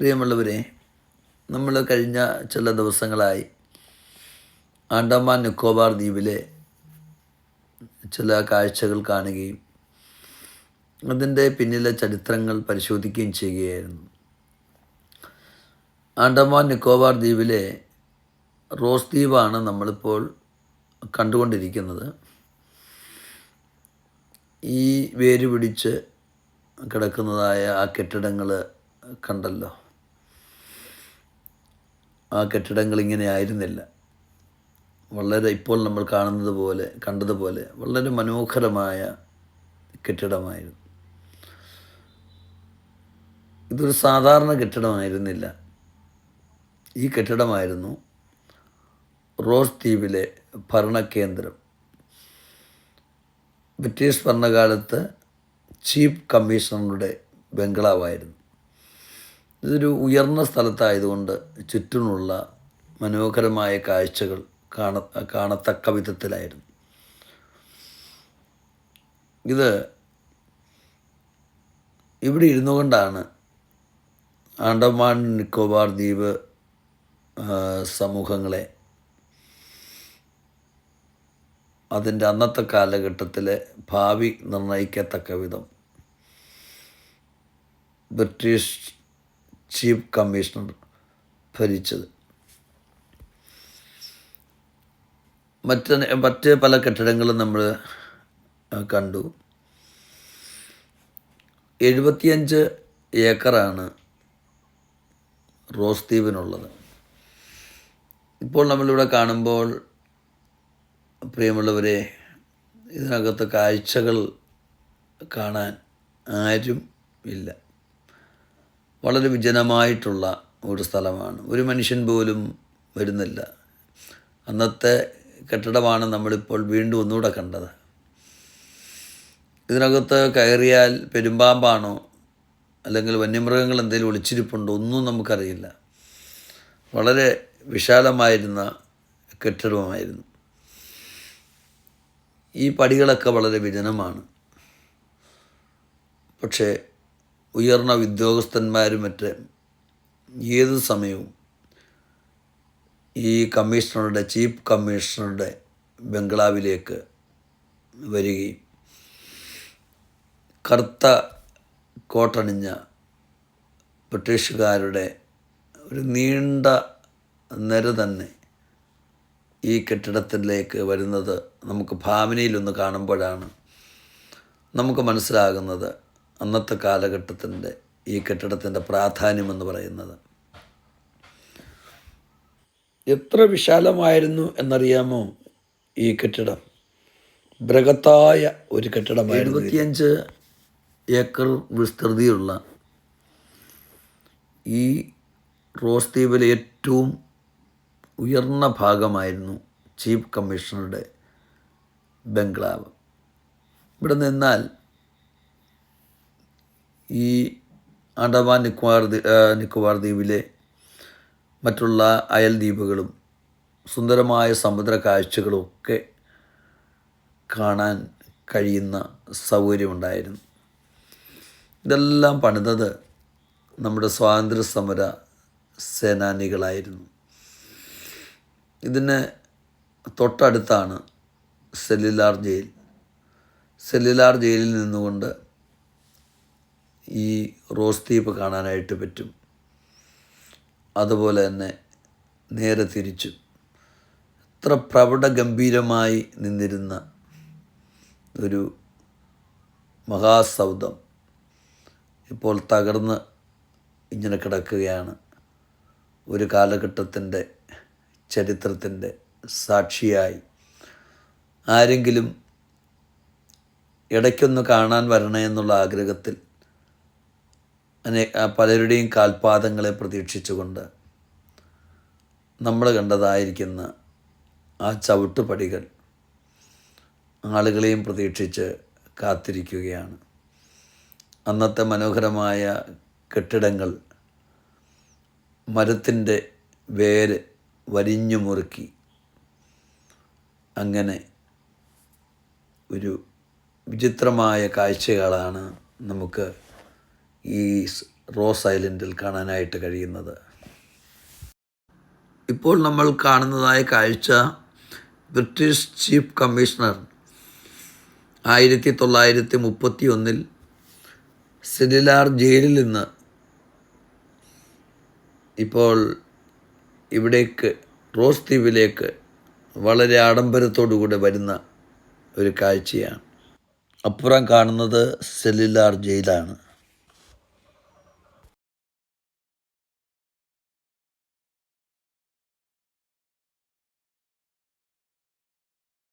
പ്രിയമുള്ളവരെ നമ്മൾ കഴിഞ്ഞ ചില ദിവസങ്ങളായി ആൻഡമാൻ നിക്കോബാർ ദ്വീപിലെ ചില കാഴ്ചകൾ കാണുകയും അതിന്റെ പിന്നിലെ ചരിത്രങ്ങൾ പരിശോധിക്കുകയും ചെയ്യുകയായിരുന്നു. ആൻഡമാൻ നിക്കോബാർ ദ്വീപിലെ റോസ് ദ്വീപാണ് നമ്മളിപ്പോൾ കണ്ടുകൊണ്ടിരിക്കുന്നത്. ഈ വേര് പിടിച്ച് കിടക്കുന്നതായ ആ കെട്ടിടങ്ങൾ കണ്ടല്ലോ. ആ കെട്ടിടങ്ങൾ ഇങ്ങനെ ആയിരുന്നില്ല. വളരെ ഇപ്പോൾ നമ്മൾ കാണുന്നത് പോലെ കണ്ടതുപോലെ വളരെ മനോഹരമായ കെട്ടിടമായിരുന്നു. ഇതൊരു സാധാരണ കെട്ടിടമായിരുന്നില്ല. ഈ കെട്ടിടമായിരുന്നു റോസ് ദ്വീപിലെ ഭരണകേന്ദ്രം. ബ്രിട്ടീഷ് ഭരണകാലത്ത് ചീഫ് കമ്മീഷണറുടെ ബംഗ്ലാവായിരുന്നു. ഇതൊരു ഉയർന്ന സ്ഥലത്തായതുകൊണ്ട് ചുറ്റുമുള്ള മനോഹരമായ കാഴ്ചകൾ കാണ കാണത്തക്ക വിധത്തിലായിരുന്നു. ഇത് ഇവിടെ ഇരുന്നു കൊണ്ടാണ് ആൻഡമാൻ നിക്കോബാർ ദ്വീപ് സമൂഹങ്ങളെ അതിന്റെ അന്നത്തെ കാലഘട്ടത്തിലെ ഭാവി നിർണയിക്കത്തക്ക വിധം. ബ്രിട്ടീഷ് ചീഫ് കമ്മീഷണർ ഭരിച്ചത്. മറ്റ് മറ്റ് പല കെട്ടിടങ്ങളും നമ്മൾ കണ്ടു. എഴുപത്തിയഞ്ച് ഏക്കറാണ് റോസ് ദ്വീപിനുള്ളത്. ഇപ്പോൾ നമ്മളിവിടെ കാണുമ്പോൾ പ്രിയമുള്ളവരെ ഇതിനകത്ത് കാഴ്ചകൾ കാണാൻ ആരും ഇല്ല. വളരെ വിജനമായിട്ടുള്ള ഒരു സ്ഥലമാണ്. ഒരു മനുഷ്യൻ പോലും വരുന്നില്ല. അന്നത്തെ കെട്ടിടമാണ് നമ്മളിപ്പോൾ വീണ്ടും ഒന്നുകൂടെ കണ്ടത്. ഇതിനകത്ത് കയറിയാൽ പെരുമ്പാമ്പാണോ അല്ലെങ്കിൽ വന്യമൃഗങ്ങൾ എന്തെങ്കിലും ഒളിച്ചിരിപ്പുണ്ടോ ഒന്നും നമുക്കറിയില്ല. വളരെ വിശാലമായിരുന്ന കെട്ടിടമായിരുന്നു ഈ പടികളൊക്കെ വളരെ വിജനമാണ്. പക്ഷേ ഉയർന്ന ഉദ്യോഗസ്ഥന്മാരും മറ്റ് ഏത് സമയവും ഈ കമ്മീഷണറുടെ ചീഫ് കമ്മീഷണറുടെ ബംഗ്ലാവിലേക്ക് വരികയും കറുത്ത കോട്ടണിഞ്ഞ ബ്രിട്ടീഷുകാരുടെ ഒരു നീണ്ട നിര തന്നെ ഈ കെട്ടിടത്തിലേക്ക് വരുന്നത് നമുക്ക് ഭാവനയിലൊന്ന് കാണുമ്പോഴാണ് നമുക്ക് മനസ്സിലാകുന്നത്. അന്നത്തെ കാലഘട്ടത്തിന്റെ ഈ കെട്ടിടത്തിന്റെ പ്രാധാന്യമെന്ന് പറയുന്നത്. എത്ര വിശാലമായിരുന്നു എന്നറിയാമോ ഈ കെട്ടിടം? ബൃഹത്തായ ഒരു കെട്ടിടമായിരുന്നു എഴുപത്തിയഞ്ച് ഏക്കർ വിസ്തൃതിയുള്ള ഈ റോസ് ദ്വീപിലെ ഏറ്റവും ഉയർന്ന ഭാഗമായിരുന്നു ചീഫ് കമ്മീഷണറുടെ ബംഗ്ലാവ്. ഇവിടെ നിന്നാൽ ഈ ആൻഡമാൻ നിക്കോബാർ നിക്കോബാർ ദ്വീപിലെ മറ്റുള്ള അയൽ ദ്വീപുകളും സുന്ദരമായ സമുദ്ര കാഴ്ചകളും ഒക്കെ കാണാൻ കഴിയുന്ന സൗകര്യമുണ്ടായിരുന്നു. ഇതെല്ലാം പണിതത് നമ്മുടെ സ്വാതന്ത്ര്യ സമര സേനാനികളായിരുന്നു. ഇതിന് തൊട്ടടുത്താണ് സെല്ലുലാർ ജയിൽ. സെല്ലുലാർ ജയിലിൽ നിന്നുകൊണ്ട് ഈ റോസ് ദ്വീപ് കാണാനായിട്ട് പറ്റും. അതുപോലെ തന്നെ നേരെ തിരിച്ചു എത്ര പ്രൗഢഗംഭീരമായി നിന്നിരുന്ന ഒരു മഹാസൗധം ഇപ്പോൾ തകർന്ന് ഇങ്ങനെ കിടക്കുകയാണ്. ഒരു കാലഘട്ടത്തിന്റെ ചരിത്രത്തിന്റെ സാക്ഷിയായി. ആരെങ്കിലും ഇടയ്ക്കൊന്ന് കാണാൻ വരണേ എന്നുള്ള ആഗ്രഹത്തിൽ അനേ പലരുടെയും കാൽപാദങ്ങളെ പ്രതീക്ഷിച്ചുകൊണ്ട് നമ്മൾ കണ്ടതായിരിക്കുന്ന ആ ചവിട്ടുപടികൾ ആളുകളെയും പ്രതീക്ഷിച്ച് കാത്തിരിക്കുകയാണ്. അന്നത്തെ മനോഹരമായ കെട്ടിടങ്ങൾ മരത്തിന്റെ വേര് വരിഞ്ഞു മുറുക്കി അങ്ങനെ ഒരു വിചിത്രമായ കാഴ്ചകളാണ് നമുക്ക് ഈ റോസ് ഐലൻഡിൽ കാണാനായിട്ട് കഴിയുന്നത്. ഇപ്പോൾ നമ്മൾ കാണുന്നതായ കാഴ്ച ബ്രിട്ടീഷ് ചീഫ് കമ്മീഷണർ ആയിരത്തി തൊള്ളായിരത്തി മുപ്പത്തി ഒന്നിൽ സെല്ലുലാർ ജയിലിൽ നിന്ന് ഇപ്പോൾ ഇവിടേക്ക് റോസ് ദ്വീപിലേക്ക് വളരെ ആഡംബരത്തോടുകൂടെ വരുന്ന ഒരു കാഴ്ചയാണ്. അപ്പുറം കാണുന്നത് സെല്ലുലാർ ജയിലാണ്.